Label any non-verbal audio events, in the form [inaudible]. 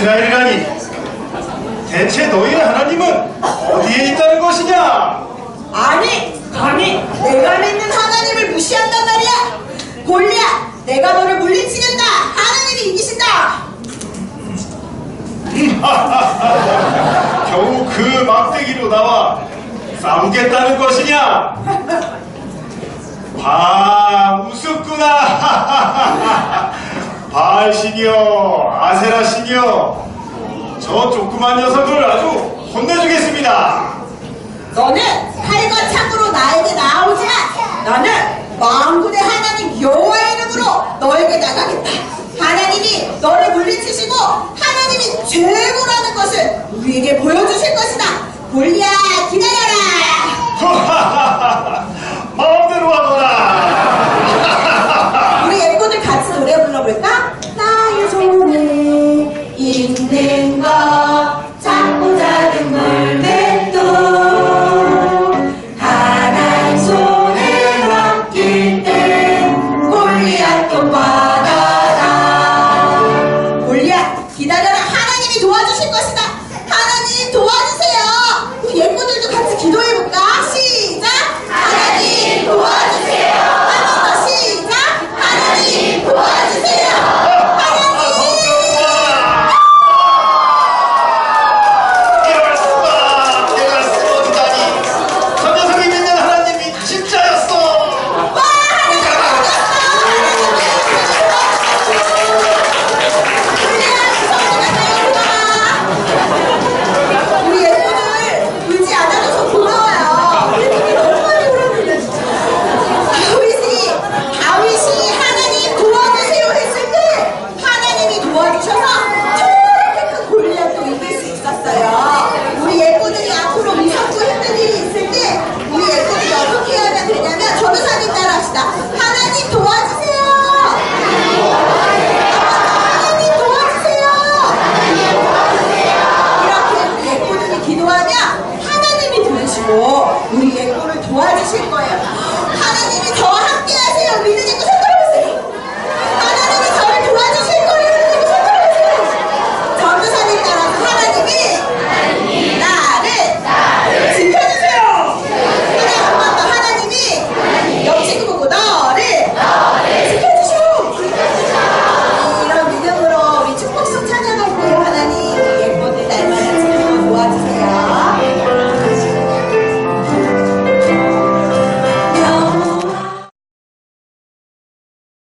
이스라엘이라니 대체 너희의 하나님은 어디에 있다는 것이냐? 아니, 감히 내가 믿는 하나님을 무시한단 말이야. 골리야, 내가 너를 물리치겠다. 하나님이 이기신다. [laughs] 겨우 그 막대기로 나와 싸우겠다는 것이냐? [laughs] 아, 우습구나. 바알신이여, 아세라신이여, 저 조그만 녀석을 아주 혼내주겠습니다. 너는 칼과 창으로 나에게 나오지 마. 나는 만군의 하나님 여호와의 이름으로 너에게 나가겠다. 하나님이 너를 물리치시고 하나님이 최고라는 것을 우리에게 보여주실 것이다. 우리의 꿈을 도와주실 거예요.